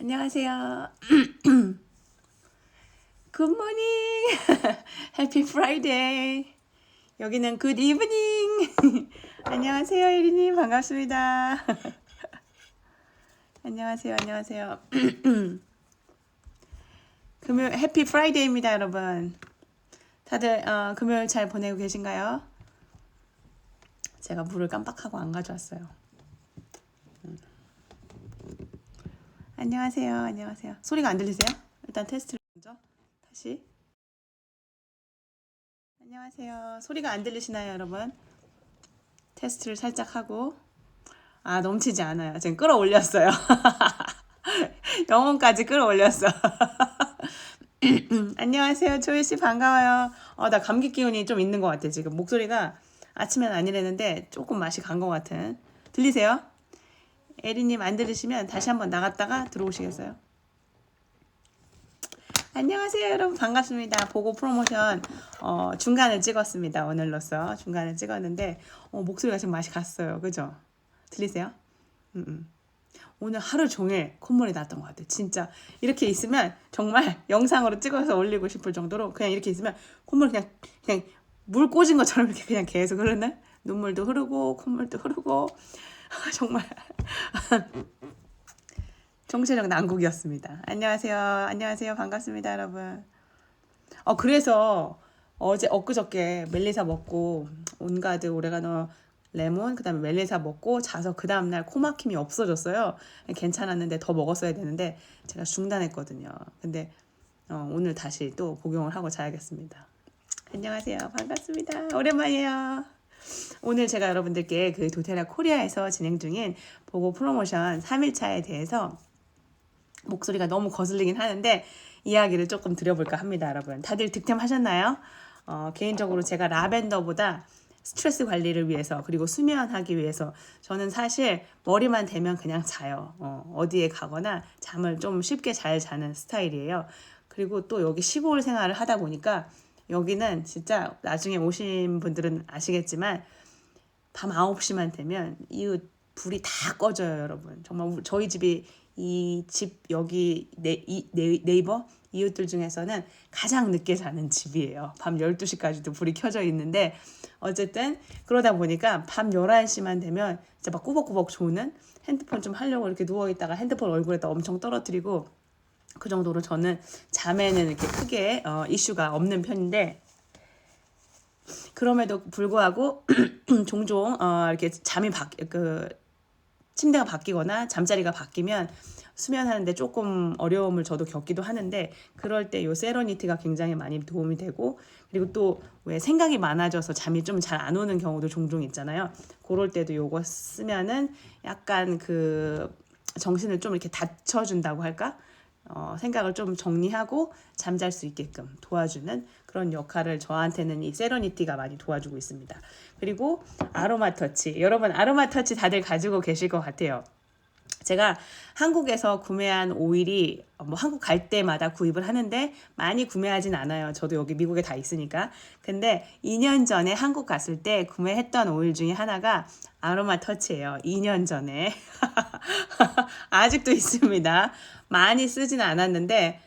안녕하세요. 굿모닝. 해피 프라이데이. 여기는 굿 이브닝. 안녕하세요, 예리님. 반갑습니다. 안녕하세요, 안녕하세요. 금요일 해피 프라이데이입니다, 여러분. 다들 어, 금요일 잘 보내고 계신가요? 제가 물을 깜빡하고 안 가져왔어요. 안녕하세요, 안녕하세요. 소리가 안 들리세요? 일단 테스트를 먼저 다시. 안녕하세요. 소리가 안 들리시나요, 여러분? 테스트를 살짝 하고. 아, 넘치지 않아요. 지금 끌어올렸어요. 영혼까지 끌어올렸어. 안녕하세요. 조이 씨 반가워요. 어, 나 감기 기운이 좀 있는 것 같아. 지금 목소리가 아침엔 아니랬는데 조금 맛이 간 것 같은. 들리세요? 에리님 안 들리시면 다시 한번 나갔다가 들어오시겠어요? 안녕하세요 여러분. 반갑습니다. 보고 프로모션 어, 중간을 찍었습니다 오늘로써 중간을 찍었는데 어, 목소리가 지금 맛이 갔어요. 그죠? 들리세요? 음, 음. 오늘 하루 종일 콧물이 났던 것 같아요. 진짜. 이렇게 있으면 정말 영상으로 찍어서 올리고 싶을 정도로 그냥 이렇게 있으면 콧물 그냥 그냥 물 꽂은 것처럼 이렇게 그냥 계속 흐르는? 눈물도 흐르고 콧물도 흐르고 정말 정체적 난국이었습니다. 안녕하세요. 안녕하세요. 반갑습니다, 여러분. 어, 그래서 어제 엊그저께 멜리사 먹고 온가드 오레가노 레몬 그다음에 멜리사 먹고 자서 그 다음 날 코막힘이 없어졌어요. 괜찮았는데 더 먹었어야 되는데 제가 중단했거든요. 근데 어, 오늘 다시 또 복용을 하고 자야겠습니다. 안녕하세요. 반갑습니다. 오랜만이에요. 오늘 제가 여러분들께 그 도테라 코리아에서 진행 중인 보고 프로모션 3일차에 대해서 목소리가 너무 거슬리긴 하는데 이야기를 조금 드려볼까 합니다, 여러분. 다들 득템하셨나요? 어, 개인적으로 제가 라벤더보다 스트레스 관리를 위해서 그리고 수면하기 위해서 저는 사실 머리만 대면 그냥 자요. 어, 어디에 가거나 잠을 좀 쉽게 잘 자는 스타일이에요. 그리고 또 여기 시골 생활을 하다 보니까 여기는 진짜 나중에 오신 분들은 아시겠지만 밤 9시만 되면 이웃 불이 다 꺼져요, 여러분. 정말 저희 집이 이 집 여기 네, 이, 네, 네이버 이웃들 중에서는 가장 늦게 자는 집이에요. 밤 12시까지도 불이 켜져 있는데 어쨌든 그러다 보니까 밤 11시만 되면 진짜 막 꾸벅꾸벅 조는 핸드폰 좀 하려고 이렇게 누워 있다가 핸드폰 얼굴에다 엄청 떨어뜨리고 그 정도로 저는 잠에는 이렇게 크게 어, 이슈가 없는 편인데 그럼에도 불구하고 종종 어, 이렇게 잠이 바 그 침대가 바뀌거나 잠자리가 바뀌면 수면하는데 조금 어려움을 저도 겪기도 하는데 그럴 때 요 세러니티가 굉장히 많이 도움이 되고 그리고 또 왜 생각이 많아져서 잠이 좀 잘 안 오는 경우도 종종 있잖아요. 그럴 때도 요거 쓰면은 약간 그 정신을 좀 이렇게 닫혀준다고 할까? 어, 생각을 좀 정리하고 잠잘 수 있게끔 도와주는 그런 역할을 저한테는 이 세러니티가 많이 도와주고 있습니다. 그리고 아로마 터치. 여러분 아로마 터치 다들 가지고 계실 것 같아요. 제가 한국에서 구매한 오일이 뭐 한국 갈 때마다 구입을 하는데 많이 구매하진 않아요. 저도 여기 미국에 다 있으니까. 근데 2년 전에 한국 갔을 때 구매했던 오일 중에 하나가 아로마 터치예요. 2년 전에. 아직도 있습니다. 많이 쓰지는 않았는데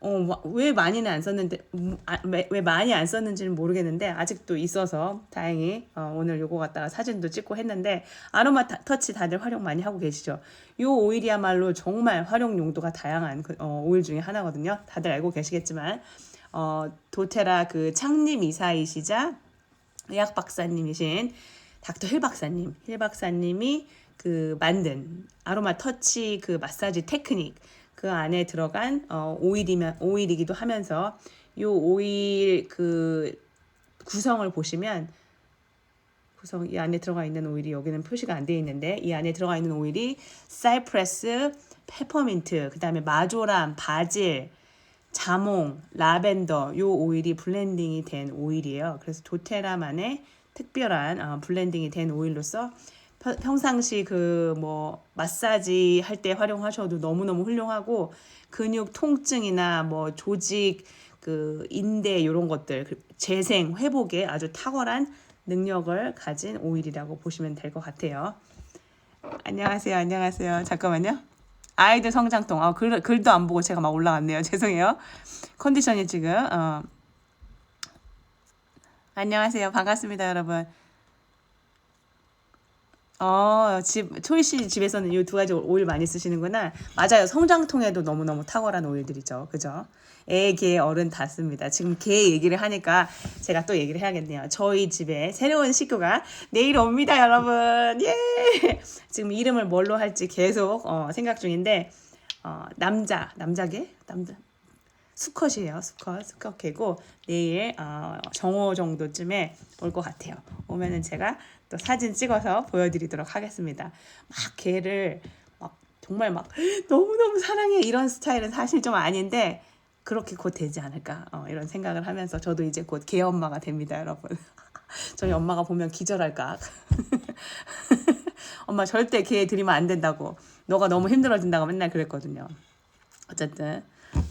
어, 왜 많이는 안 썼는데, 음, 아, 왜 많이 안 썼는지는 모르겠는데, 아직도 있어서 다행히 어, 오늘 요거 갖다가 사진도 찍고 했는데, 아로마 터치 다들 활용 많이 하고 계시죠? 요 오일이야말로 정말 활용 용도가 다양한 그, 어, 오일 중에 하나거든요. 다들 알고 계시겠지만, 어, 도테라 그 창립 이사이시자 의학 박사님이신 닥터 힐 박사님, 힐 박사님이 그 만든 아로마 터치 그 마사지 테크닉, 그 안에 들어간 어, 오일이면 오일이기도 하면서 요 오일 그 구성을 보시면 구성 이 안에 들어가 있는 오일이 여기는 표시가 안 되어 있는데 이 안에 들어가 있는 오일이 사이프레스, 페퍼민트, 그다음에 마조람, 바질, 자몽, 라벤더 요 오일이 블렌딩이 된 오일이에요. 그래서 도테라만의 특별한 어, 블렌딩이 된 오일로서 평상시 그 뭐 마사지 할 때 활용하셔도 너무너무 훌륭하고 근육 통증이나 뭐 조직 그 인대 이런 것들 그 재생 회복에 아주 탁월한 능력을 가진 오일이라고 보시면 될 것 같아요. 안녕하세요. 안녕하세요. 잠깐만요. 아이들 성장통. 아, 글, 글도 안 보고 제가 막 올라갔네요. 죄송해요. 컨디션이 지금 어. 안녕하세요. 반갑습니다, 여러분. 어, 집, 초이 씨 집에서는 이 두 가지 오일 많이 쓰시는구나. 맞아요. 성장통에도 너무너무 탁월한 오일들이죠. 그죠? 애, 개, 어른 다 씁니다. 지금 개 얘기를 하니까 제가 또 얘기를 해야겠네요. 저희 집에 새로운 식구가 내일 옵니다, 여러분. 예! 지금 이름을 뭘로 할지 계속 어, 생각 중인데, 어, 남자, 남자개? 남자. 수컷이에요. 수컷, 수컷 개고 내일 어, 정오 정도쯤에 올 것 같아요. 오면은 제가 또 사진 찍어서 보여드리도록 하겠습니다. 막 개를 막 정말 막 너무 너무 사랑해 이런 스타일은 사실 좀 아닌데 그렇게 곧 되지 않을까 어, 이런 생각을 하면서 저도 이제 곧 개 엄마가 됩니다, 여러분. 저희 엄마가 보면 기절할까. 엄마 절대 개 들이면 안 된다고. 너가 너무 힘들어진다고 맨날 그랬거든요. 어쨌든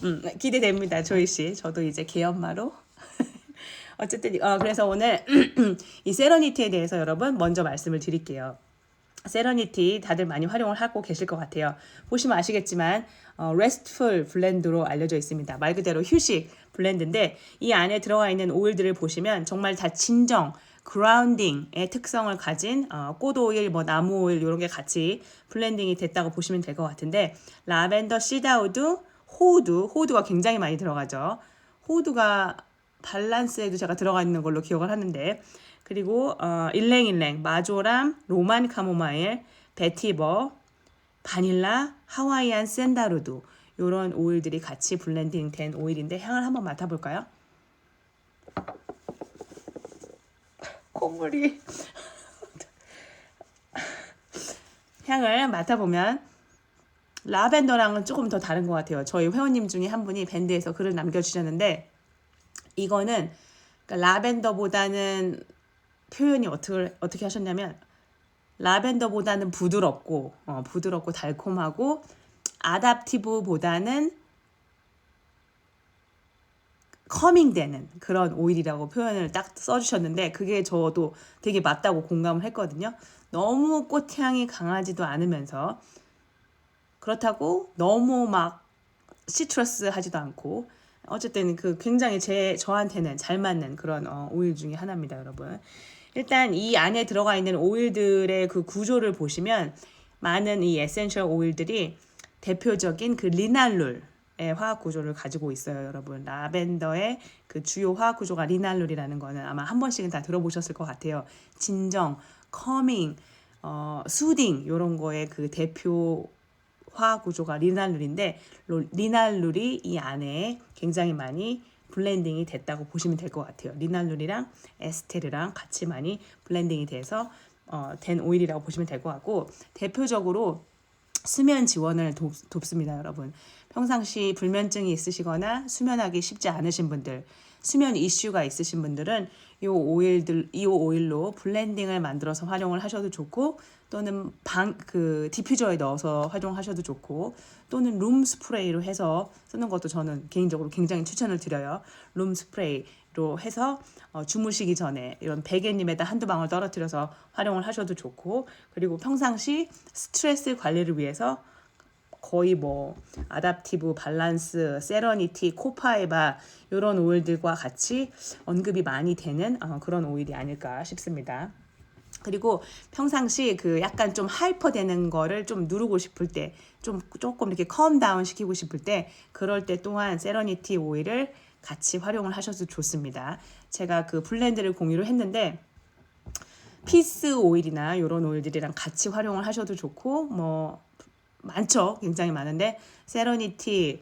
음, 기대됩니다, 조이 씨. 저도 이제 개엄마로. 어쨌든 어, 그래서 오늘 이 세러니티에 대해서 여러분 먼저 말씀을 드릴게요. 세러니티 다들 많이 활용을 하고 계실 것 같아요. 보시면 아시겠지만 어, restful 블렌드로 알려져 있습니다. 말 그대로 휴식 블렌드인데 이 안에 들어가 있는 오일들을 보시면 정말 다 진정, 그라운딩의 특성을 가진 어, 꽃 오일, 뭐 나무 오일 이런 게 같이 블렌딩이 됐다고 보시면 될 것 같은데 라벤더, 시다우드, 호두, 호두가 굉장히 많이 들어가죠. 호두가 밸런스에도 제가 들어가 있는 걸로 기억을 하는데 그리고 어, 일랭일랭, 마조람, 로만 카모마일, 베티버, 바닐라, 하와이안 샌다루드 이런 오일들이 같이 블렌딩 된 오일인데 향을 한번 맡아볼까요? 콧물이 향을 맡아보면 라벤더랑은 조금 더 다른 것 같아요. 저희 회원님 중에 한 분이 밴드에서 글을 남겨주셨는데 이거는 그러니까 라벤더보다는 표현이 어떻게 어떻게 하셨냐면 라벤더보다는 부드럽고 어, 부드럽고 달콤하고 아답티브보다는 커밍되는 그런 오일이라고 표현을 딱 써주셨는데 그게 저도 되게 맞다고 공감을 했거든요. 너무 꽃향이 강하지도 않으면서 그렇다고 너무 막 시트러스 하지도 않고 어쨌든 그 굉장히 제 저한테는 잘 맞는 그런 어, 오일 중에 하나입니다, 여러분. 일단 이 안에 들어가 있는 오일들의 그 구조를 보시면 많은 이 에센셜 오일들이 대표적인 그 리날룰 의 화학 구조를 가지고 있어요, 여러분. 라벤더의 그 주요 화학 구조가 리날룰이라는 거는 아마 한 번씩은 다 들어보셨을 것 같아요. 진정, 커밍, 어, 수딩 이런 거의 그 대표 화학 구조가 리날룰인데 리날룰이 이 안에 굉장히 많이 블렌딩이 됐다고 보시면 될 것 같아요. 리날룰이랑 에스테르랑 같이 많이 블렌딩이 돼서 어, 된 오일이라고 보시면 될 것 같고 대표적으로 수면 지원을 돕, 돕습니다, 여러분. 평상시 불면증이 있으시거나 수면하기 쉽지 않으신 분들, 수면 이슈가 있으신 분들은 이 오일들 이 오일로 블렌딩을 만들어서 활용을 하셔도 좋고 또는 방 그 디퓨저에 넣어서 활용하셔도 좋고 또는 룸 스프레이로 해서 쓰는 것도 저는 개인적으로 굉장히 추천을 드려요. 룸 스프레이로 해서 어, 주무시기 전에 이런 베개님에다 한두 방울 떨어뜨려서 활용을 하셔도 좋고 그리고 평상시 스트레스 관리를 위해서 거의 뭐 아답티브, 밸런스, 세러니티, 코파에바 이런 오일들과 같이 언급이 많이 되는 어, 그런 오일이 아닐까 싶습니다. 그리고 평상시 그 약간 좀 하이퍼 되는 거를 좀 누르고 싶을 때, 좀 조금 이렇게 컴 다운 시키고 싶을 때, 그럴 때 또한 세러니티 오일을 같이 활용을 하셔도 좋습니다. 제가 그 블렌드를 공유를 했는데, 피스 오일이나 이런 오일들이랑 같이 활용을 하셔도 좋고, 뭐, 많죠. 굉장히 많은데, 세러니티,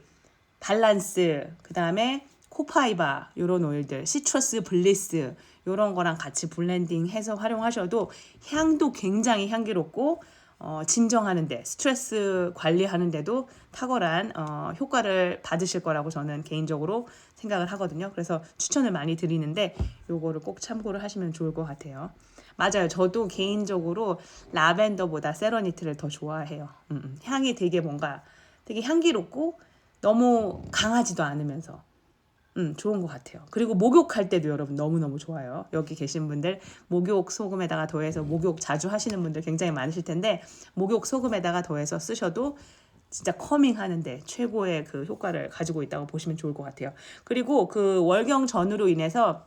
밸런스, 그 다음에 코파이바, 이런 오일들, 시트러스 블리스, 이런 거랑 같이 블렌딩 해서 활용하셔도 향도 굉장히 향기롭고 어, 진정하는데 스트레스 관리하는데도 탁월한 어, 효과를 받으실 거라고 저는 개인적으로 생각을 하거든요. 그래서 추천을 많이 드리는데 요거를 꼭 참고를 하시면 좋을 것 같아요. 맞아요. 저도 개인적으로 라벤더보다 세러니트를 더 좋아해요. 음, 음. 향이 되게 뭔가 되게 향기롭고 너무 강하지도 않으면서 음, 좋은 것 같아요. 그리고 목욕할 때도 여러분 너무너무 좋아요. 여기 계신 분들 목욕 소금에다가 더해서 목욕 자주 하시는 분들 굉장히 많으실 텐데 목욕 소금에다가 더해서 쓰셔도 진짜 커밍 하는데 최고의 그 효과를 가지고 있다고 보시면 좋을 것 같아요. 그리고 그 월경 전으로 인해서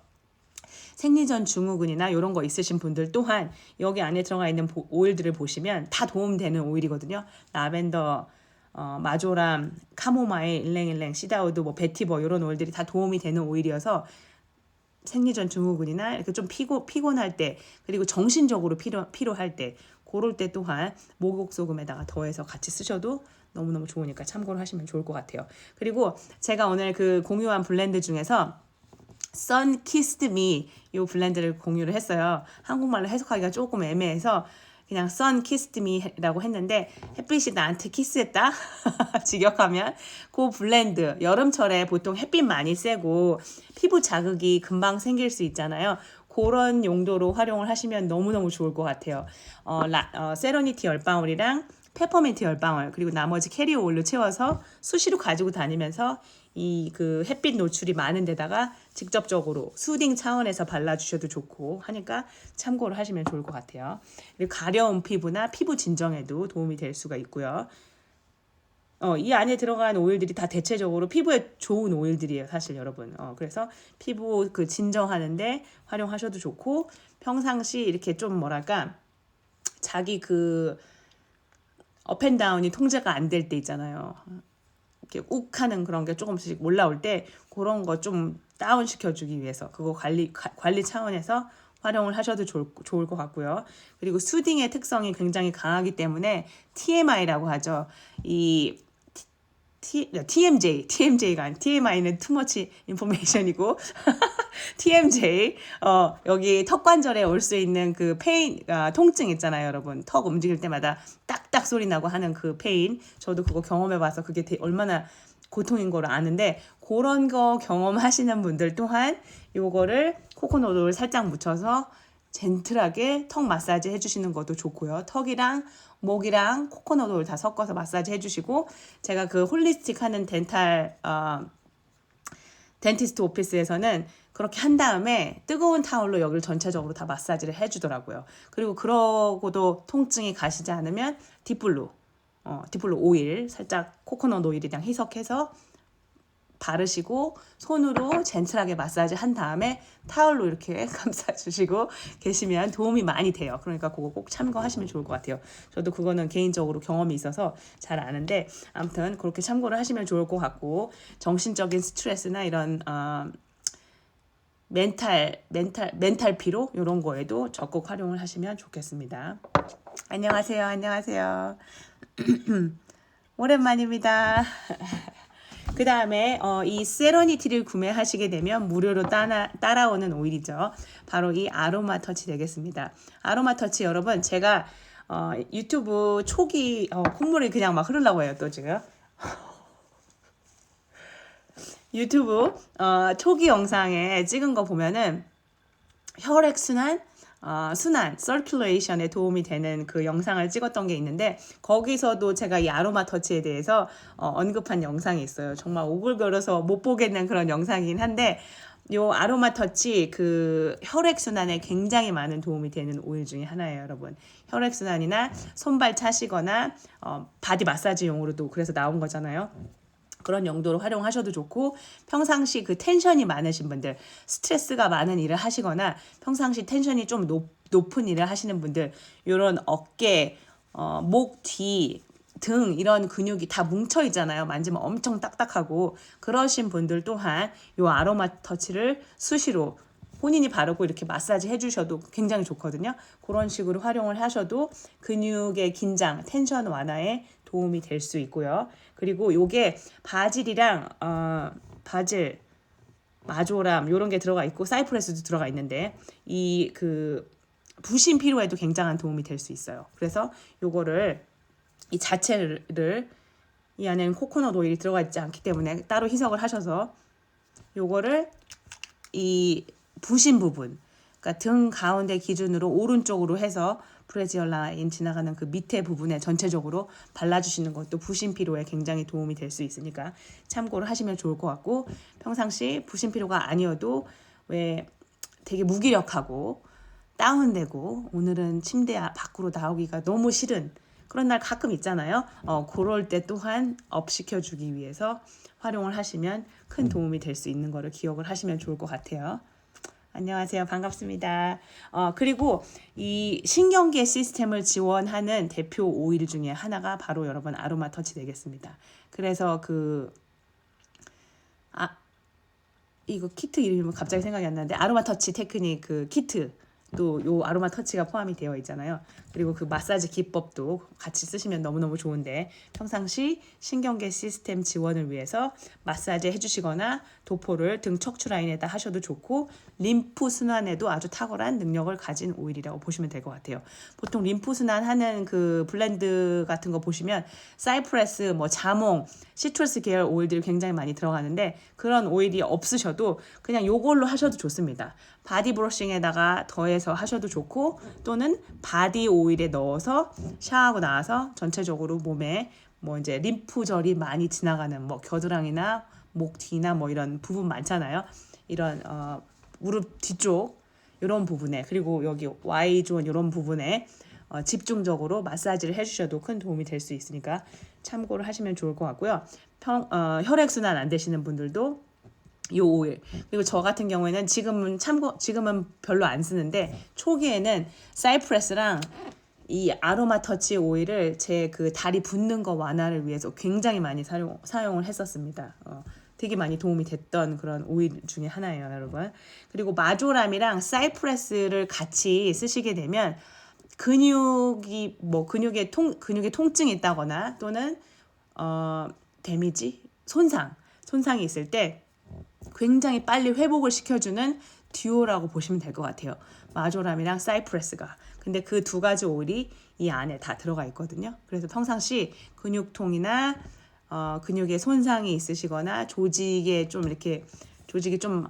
생리전 증후군이나 이런 거 있으신 분들 또한 여기 안에 들어가 있는 보- 오일들을 보시면 다 도움되는 오일이거든요. 라벤더, 어, 마조람, 카모마일, 일랭일랭, 시다우드, 뭐 베티버 이런 오일들이 다 도움이 되는 오일이어서 생리전 증후군이나 이렇게 좀 피고 피곤할 때 그리고 정신적으로 필요 필요할 때 그럴 때 또한 목욕 소금에다가 더해서 같이 쓰셔도 너무너무 좋으니까 참고를 하시면 좋을 것 같아요. 그리고 제가 오늘 그 공유한 블렌드 중에서 Sun Kissed Me 이 블렌드를 공유를 했어요. 한국말로 해석하기가 조금 애매해서 그냥 Sun Kissed Me라고 했는데 햇빛이 나한테 키스했다 직역하면 그 블렌드 여름철에 보통 햇빛 많이 쐬고 피부 자극이 금방 생길 수 있잖아요. 그런 용도로 활용을 하시면 너무너무 좋을 것 같아요. 어, 라, 어, 세러니티 열방울이랑 페퍼민트 열방울 그리고 나머지 캐리어 올로 채워서 수시로 가지고 다니면서 이 그 햇빛 노출이 많은 데다가 직접적으로 수딩 차원에서 발라주셔도 좋고 하니까 참고를 하시면 좋을 것 같아요. 그리고 가려운 피부나 피부 진정에도 도움이 될 수가 있고요. 어, 이 안에 들어간 오일들이 다 대체적으로 피부에 좋은 오일들이에요, 사실 여러분. 어, 그래서 피부 그 진정하는데 활용하셔도 좋고 평상시 이렇게 좀 뭐랄까 자기 그 업앤다운이 통제가 안 될 때 있잖아요. 이렇게 욱하는 그런 게 조금씩 올라올 때 그런 거 좀 다운 시켜주기 위해서 그거 관리 가- 관리 차원에서 활용을 하셔도 좋을, 좋을 것 같고요. 그리고 수딩의 특성이 굉장히 강하기 때문에 TMI라고 하죠. 이 T, TMJ, TMJ가 아니 TMI는 much information이고 TMJ 어 여기 턱 관절에 올 수 있는 그 페인 아, 통증 있잖아요, 여러분. 턱 움직일 때마다 딱 딱 소리 나고 하는 그 페인. 저도 그거 경험해 봐서 그게 되- 얼마나 고통인 걸 아는데 그런 거 경험하시는 분들 또한 요거를 코코넛 오일 살짝 묻혀서 젠틀하게 턱 마사지 해주시는 것도 좋고요. 턱이랑 목이랑 코코넛 오일 다 섞어서 마사지 해주시고 제가 그 홀리스틱 하는 덴탈 어, 덴티스트 오피스에서는 그렇게 한 다음에 뜨거운 타올로 여기를 전체적으로 다 마사지를 해주더라고요. 그리고 그러고도 통증이 가시지 않으면 딥블루, 어, 딥블루 오일 살짝 코코넛 오일이랑 희석해서 바르시고 손으로 젠틀하게 마사지 한 다음에 타올로 이렇게 감싸주시고 계시면 도움이 많이 돼요. 그러니까 그거 꼭 참고하시면 좋을 것 같아요. 저도 그거는 개인적으로 경험이 있어서 잘 아는데 아무튼 그렇게 참고를 하시면 좋을 것 같고 정신적인 스트레스나 이런 어, 멘탈 멘탈 멘탈 피로 이런 거에도 적극 활용을 하시면 좋겠습니다. 안녕하세요. 안녕하세요. 오랜만입니다. 그 다음에 어, 이 세러니티를 구매하시게 되면 무료로 따라, 따라오는 오일이죠. 바로 이 아로마 터치 되겠습니다. 아로마 터치 여러분 제가 어, 유튜브 초기 어, 콧물이 그냥 막 흐르려고 해요 또 지금. 유튜브 어, 초기 영상에 찍은 거 보면은 혈액 순환 어, 순환, 서큘레이션에 도움이 되는 그 영상을 찍었던 게 있는데 거기서도 제가 이 아로마 터치에 대해서 어, 언급한 영상이 있어요. 정말 오글거려서 못 보겠는 그런 영상이긴 한데 요 아로마 터치 그 혈액 순환에 굉장히 많은 도움이 되는 오일 중에 하나예요, 여러분. 혈액 순환이나 손발 차시거나 어, 바디 마사지용으로도 그래서 나온 거잖아요. 그런 용도로 활용하셔도 좋고 평상시 그 텐션이 많으신 분들 스트레스가 많은 일을 하시거나 평상시 텐션이 좀 높, 높은 일을 하시는 분들 요런 어깨 어, 목 뒤 등 이런 근육이 다 뭉쳐 있잖아요. 만지면 엄청 딱딱하고 그러신 분들 또한 요 아로마 터치를 수시로 본인이 바르고 이렇게 마사지 해주셔도 굉장히 좋거든요. 그런 식으로 활용을 하셔도 근육의 긴장, 텐션 완화에 도움이 될 수 있고요. 그리고 요게 바질이랑 어, 바질, 마조람 요런 게 들어가 있고 사이프레스도 들어가 있는데 이 그 부신 피로에도 굉장한 도움이 될 수 있어요. 그래서 요거를 이 자체를 이 안에는 코코넛 오일이 들어가 있지 않기 때문에 따로 희석을 하셔서 요거를 이 부신 부분, 그러니까 등 가운데 기준으로 오른쪽으로 해서 프레지얼 라인 지나가는 그 밑에 부분에 전체적으로 발라주시는 것도 부신 피로에 굉장히 도움이 될 수 있으니까 참고를 하시면 좋을 것 같고 평상시 부신 피로가 아니어도 왜 되게 무기력하고 다운되고 오늘은 침대 밖으로 나오기가 너무 싫은 그런 날 가끔 있잖아요. 어, 그럴 때 또한 업 시켜주기 위해서 활용을 하시면 큰 도움이 될 수 있는 거를 기억을 하시면 좋을 것 같아요. 안녕하세요. 반갑습니다. 어, 그리고 이 신경계 시스템을 지원하는 대표 오일 중에 하나가 바로 여러분 아로마 터치 되겠습니다. 그래서 그 아, 이거 키트 이름이 갑자기 생각이 안 나는데 아로마 터치 테크닉 그 키트 또 요 아로마 터치가 포함이 되어 있잖아요. 그리고 그 마사지 기법도 같이 쓰시면 너무너무 좋은데 평상시 신경계 시스템 지원을 위해서 마사지 해주시거나 도포를 등 척추 라인에다 하셔도 좋고 림프 순환에도 아주 탁월한 능력을 가진 오일이라고 보시면 될 것 같아요. 보통 림프 순환 하는 그 블렌드 같은 거 보시면 사이프레스, 뭐 자몽, 시트러스 계열 오일들이 굉장히 많이 들어가는데 그런 오일이 없으셔도 그냥 요걸로 하셔도 좋습니다. 바디 브러싱에다가 더해서 하셔도 좋고 또는 바디 오일에 넣어서 샤워하고 나와서 전체적으로 몸에 뭐 이제 림프절이 많이 지나가는 뭐 겨드랑이나 목 뒤나 뭐 이런 부분 많잖아요. 이런 어 무릎 뒤쪽 이런 부분에 그리고 여기 Y 존 이런 부분에 어, 집중적으로 마사지를 해주셔도 큰 도움이 될 수 있으니까 참고를 하시면 좋을 것 같고요. 평, 어, 혈액 순환 안 되시는 분들도 요 오일 그리고 저 같은 경우에는 지금은 참고 지금은 별로 안 쓰는데 초기에는 사이프레스랑 이 아로마 터치 오일을 제 그 다리 붓는 거 완화를 위해서 굉장히 많이 사용 사용을 했었습니다. 어, 되게 많이 도움이 됐던 그런 오일 중에 하나예요, 여러분. 그리고 마조람이랑 사이프레스를 같이 쓰시게 되면 근육이 뭐 근육의 통 근육의 통증이 있다거나 또는 어 데미지 손상 손상이 있을 때 굉장히 빨리 회복을 시켜주는 듀오라고 보시면 될 것 같아요. 마조람이랑 사이프레스가. 근데 그 두 가지 오일이 이 안에 다 들어가 있거든요. 그래서 평상시 근육통이나 어, 근육에 손상이 있으시거나 조직에 좀 이렇게 조직이 좀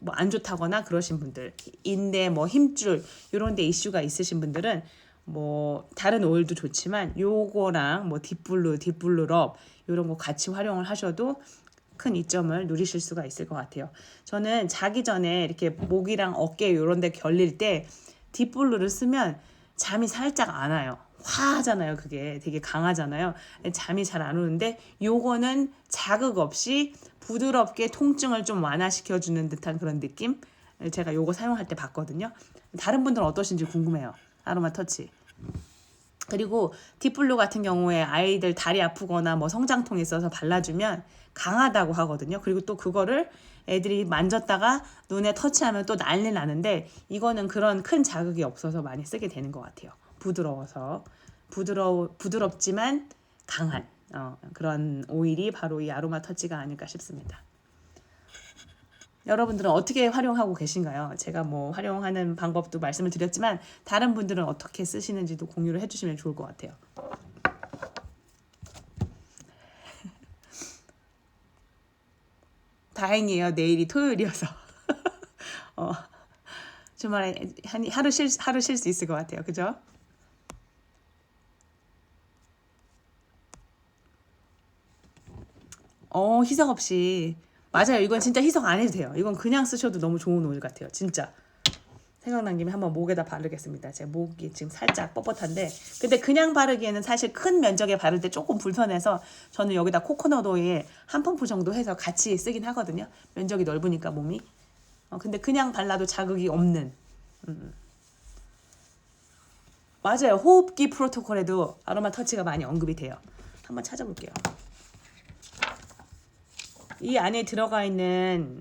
뭐 안 좋다거나 그러신 분들, 인대 뭐 힘줄 이런 데 이슈가 있으신 분들은 뭐 다른 오일도 좋지만 요거랑 뭐 딥블루, 딥블루럽 이런 거 같이 활용을 하셔도 큰 이점을 누리실 수가 있을 것 같아요. 저는 자기 전에 이렇게 목이랑 어깨 이런 데 결릴 때 딥블루를 쓰면 잠이 살짝 안 와요. 화하잖아요. 그게 되게 강하잖아요. 잠이 잘 안 오는데 요거는 자극 없이 부드럽게 통증을 좀 완화시켜 주는 듯한 그런 느낌. 제가 요거 사용할 때 봤거든요. 다른 분들은 어떠신지 궁금해요. 아로마 터치. 그리고 딥블루 같은 경우에 아이들 다리 아프거나 뭐 성장통에 있어서 발라주면 강하다고 하거든요. 그리고 또 그거를 애들이 만졌다가 눈에 터치하면 또 난리 나는데 이거는 그런 큰 자극이 없어서 많이 쓰게 되는 것 같아요. 부드러워서 부드러 부드럽지만 강한 어, 그런 오일이 바로 이 아로마 터치가 아닐까 싶습니다. 여러분들은 어떻게 활용하고 계신가요? 제가 뭐 활용하는 방법도 말씀을 드렸지만 다른 분들은 어떻게 쓰시는지도 공유를 해주시면 좋을 것 같아요. 다행이에요. 내일이 토요일이어서 어, 주말에 한 하루 쉴 하루 쉴 수 있을 것 같아요. 그죠? 어 희석 없이 맞아요. 이건 진짜 희석 안 해도 돼요. 이건 그냥 쓰셔도 너무 좋은 오일 같아요. 진짜. 생각난 김에 한번 목에다 바르겠습니다. 제 목이 지금 살짝 뻣뻣한데 근데 그냥 바르기에는 사실 큰 면적에 바를 때 조금 불편해서 저는 여기다 코코넛 오일 한 펌프 정도 해서 같이 쓰긴 하거든요. 면적이 넓으니까 몸이. 어, 근데 그냥 발라도 자극이 없는. 음. 맞아요. 호흡기 프로토콜에도 아로마 터치가 많이 언급이 돼요. 한번 찾아볼게요. 이 안에 들어가 있는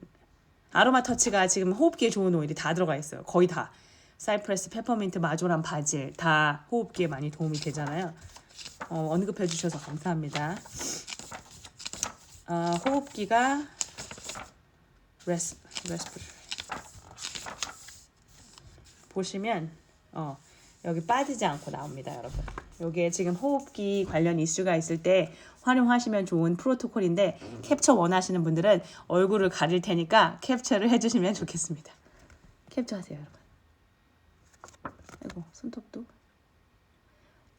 아로마 터치가 지금 호흡기에 좋은 오일이 다 들어가 있어요. 거의 다. 사이프레스, 페퍼민트, 마조란, 바질 다 호흡기에 많이 도움이 되잖아요. 어, 언급해 주셔서 감사합니다. 어, 호흡기가 레스, 레스프 보시면 어, 여기 빠지지 않고 나옵니다, 여러분. 여기에 지금 호흡기 관련 이슈가 있을 때 활용하시면 좋은 프로토콜인데 캡처 원하시는 분들은 얼굴을 가릴 테니까 캡처를 해주시면 좋겠습니다. 캡처하세요, 여러분. 아이고 손톱도.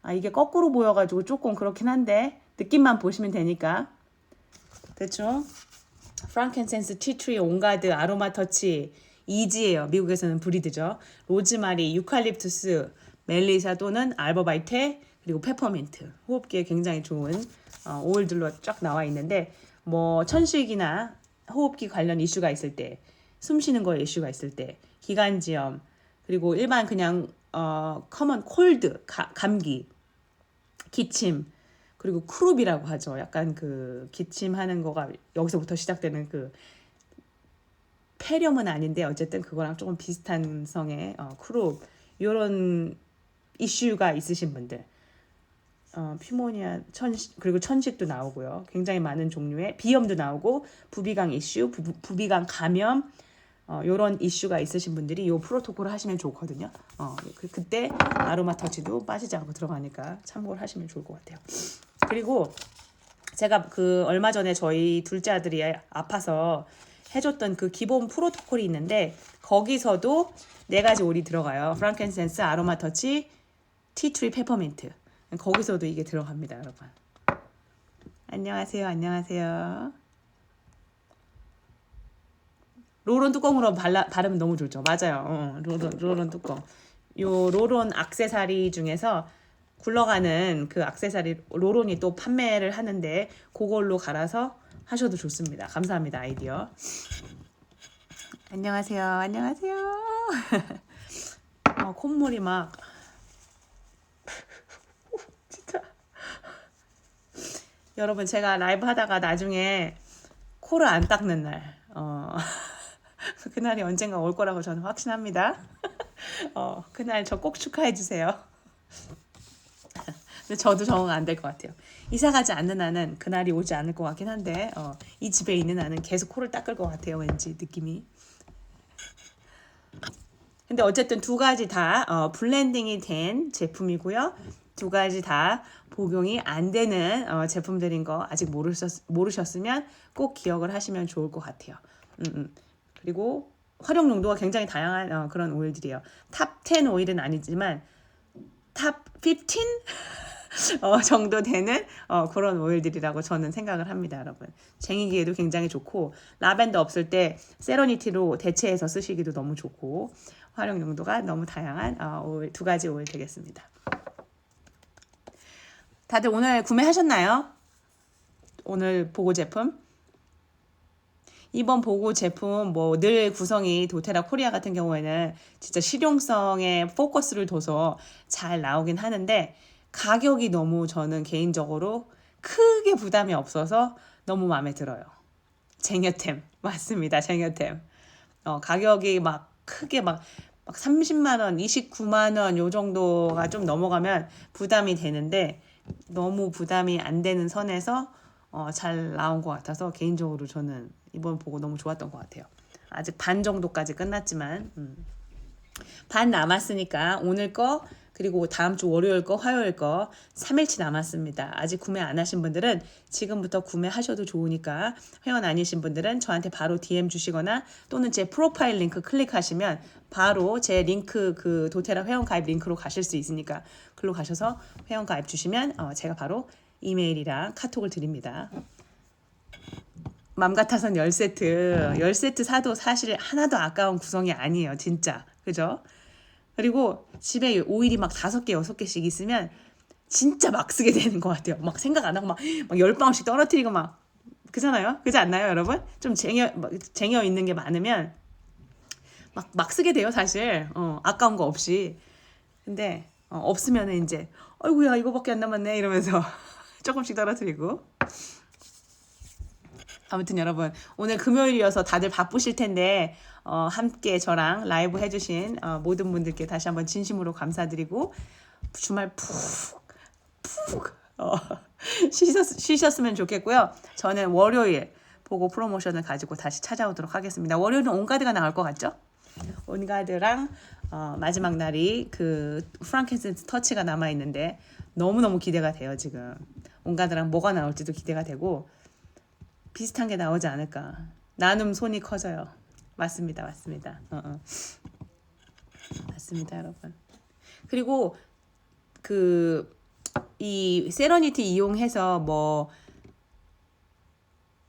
아 이게 거꾸로 보여가지고 조금 그렇긴 한데 느낌만 보시면 되니까 대충 프랑켄센스, 티트리, 온가드, 아로마 터치, 이지예요. 미국에서는 브리드죠. 로즈마리, 유칼립투스, 멜리사 또는 알버바이테, 그리고 페퍼민트 호흡기에 굉장히 좋은 어, 오일들로 쫙 나와 있는데 뭐 천식이나 호흡기 관련 이슈가 있을 때, 숨 쉬는 거에 이슈가 있을 때, 기관지염 그리고 일반 그냥 어 커먼 콜드 가, 감기, 기침 그리고 크룹이라고 하죠. 약간 그 기침하는 거가 여기서부터 시작되는 그 폐렴은 아닌데 어쨌든 그거랑 조금 비슷한 성의 어, 크룹 이런 이슈가 있으신 분들 어, 피모니아 천식 그리고 천식도 나오고요. 굉장히 많은 종류의 비염도 나오고 부비강 이슈, 부, 부비강 감염 어, 요런 이슈가 있으신 분들이 요 프로토콜을 하시면 좋거든요. 어, 그, 그때 아로마 터치도 빠지지 않고 들어가니까 참고를 하시면 좋을 것 같아요. 그리고 제가 그 얼마 전에 저희 둘째 아들이 아파서 해줬던 그 기본 프로토콜이 있는데 거기서도 네 가지 오일이 들어가요. 프랑켄센스, 아로마 터치, 티트리 페퍼민트. 거기서도 이게 들어갑니다, 여러분. 안녕하세요, 안녕하세요. 로론 뚜껑으로 발라, 바르면 너무 좋죠. 맞아요. 어, 로론, 로론 뚜껑. 요 로론 악세사리 중에서 굴러가는 그 악세사리 로론이 또 판매를 하는데 그걸로 갈아서 하셔도 좋습니다. 감사합니다 아이디어. 안녕하세요. 안녕하세요. 어, 콧물이 막 진짜 여러분 제가 라이브 하다가 나중에 코를 안 닦는 날 어, 그날이 언젠가 올 거라고 저는 확신합니다. 어, 그날 저 꼭 축하해 주세요. 근데 저도 적응 안 될 것 같아요. 이사 가지 않는 한은 그날이 오지 않을 것 같긴 한데 어, 이 집에 있는 한은 계속 코를 닦을 것 같아요. 왠지 느낌이. 근데 어쨌든 두 가지 다 어, 블렌딩이 된 제품이고요. 두 가지 다 복용이 안 되는 어, 제품들인 거 아직 모르셨, 모르셨으면 꼭 기억을 하시면 좋을 것 같아요. 음, 음. 그리고 활용 용도가 굉장히 다양한 어, 그런 오일들이에요. 탑 10 오일은 아니지만 탑 15? 어, 정도 되는 어, 그런 오일들이라고 저는 생각을 합니다, 여러분. 쟁이기에도 굉장히 좋고 라벤더 없을 때 세러니티로 대체해서 쓰시기도 너무 좋고 활용 용도가 너무 다양한 어, 오일, 두 가지 오일 되겠습니다. 다들 오늘 구매하셨나요? 오늘 보고 제품? 이번 보고 제품 뭐 늘 구성이 도테라 코리아 같은 경우에는 진짜 실용성에 포커스를 둬서 잘 나오긴 하는데 가격이 너무 저는 개인적으로 크게 부담이 없어서 너무 마음에 들어요. 쟁여템 맞습니다. 쟁여템. 어, 가격이 막 크게 막, 막 30만 원, 29만 원요 정도가 좀 넘어가면 부담이 되는데 너무 부담이 안 되는 선에서 어, 잘 나온 것 같아서 개인적으로 저는 이번 보고 너무 좋았던 것 같아요. 아직 반 정도까지 끝났지만 음. 반 남았으니까 오늘 거 그리고 다음 주 월요일 거, 화요일 거 3일치 남았습니다. 아직 구매 안 하신 분들은 지금부터 구매하셔도 좋으니까 회원 아니신 분들은 저한테 바로 DM 주시거나 또는 제 프로파일 링크 클릭하시면 바로 제 링크 그 도테라 회원 가입 링크로 가실 수 있으니까 글로 가셔서 회원 가입 주시면 어, 제가 바로 이메일이랑 카톡을 드립니다. 맘 같아선 10세트, 10세트 사도 사실 하나도 아까운 구성이 아니에요. 진짜. 그죠? 그리고 집에 오일이 막 다섯 개, 여섯 개씩 있으면 진짜 막 쓰게 되는 것 같아요. 막 생각 안 하고 막, 막 열 방울씩 떨어뜨리고 막. 그잖아요? 그지 않나요, 여러분? 좀 쟁여, 쟁여 있는 게 많으면 막, 막 쓰게 돼요, 사실. 어, 아까운 거 없이. 근데, 어, 없으면은 이제, 아이고야, 이거밖에 안 남았네. 이러면서 조금씩 떨어뜨리고. 아무튼 여러분 오늘 금요일이어서 다들 바쁘실 텐데 어, 함께 저랑 라이브 해주신 어, 모든 분들께 다시 한번 진심으로 감사드리고 주말 푹 푹 어, 쉬셨, 쉬셨으면 좋겠고요. 저는 월요일 보고 프로모션을 가지고 다시 찾아오도록 하겠습니다. 월요일은 온가드가 나올 것 같죠? 온가드랑 어, 마지막 날이 그 프랑켄센스 터치가 남아 있는데 너무 너무 기대가 돼요 지금 온가드랑 뭐가 나올지도 기대가 되고 비슷한 게 나오지 않을까. 나눔 손이 커져요. 맞습니다, 맞습니다. 어, 어. 맞습니다, 여러분. 그리고 그 이 세러니티 이용해서 뭐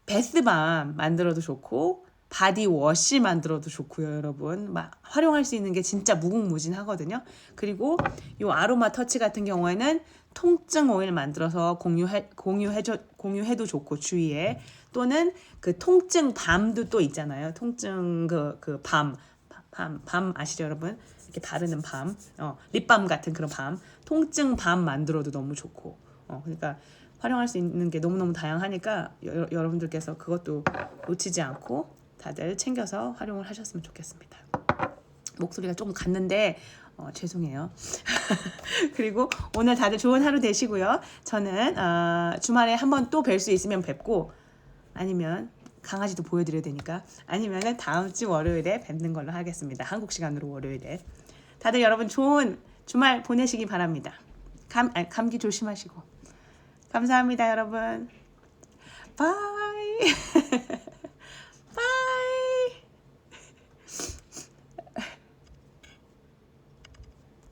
베스밤 만들어도 좋고 바디 워시 만들어도 좋고요, 여러분. 막 활용할 수 있는 게 진짜 무궁무진하거든요. 그리고 이 아로마 터치 같은 경우에는 통증 오일 만들어서 공유해 공유해 줘 공유해도 좋고 주위에 또는 그 통증 밤도 또 있잖아요. 통증 그 그 밤 밤 밤 아시죠 여러분? 이렇게 바르는 밤, 어, 립밤 같은 그런 밤, 통증 밤 만들어도 너무 좋고, 어, 그러니까 활용할 수 있는 게 너무 너무 다양하니까 여, 여러분들께서 그것도 놓치지 않고 다들 챙겨서 활용을 하셨으면 좋겠습니다. 목소리가 조금 갔는데 어, 죄송해요. 그리고 오늘 다들 좋은 하루 되시고요. 저는 어, 주말에 한번 또 뵐 수 있으면 뵙고 아니면 강아지도 보여드려야 되니까 아니면은 다음 주 월요일에 뵙는 걸로 하겠습니다. 한국 시간으로 월요일에 다들 여러분 좋은 주말 보내시기 바랍니다. 감 아니, 감기 조심하시고 감사합니다 여러분. 바이.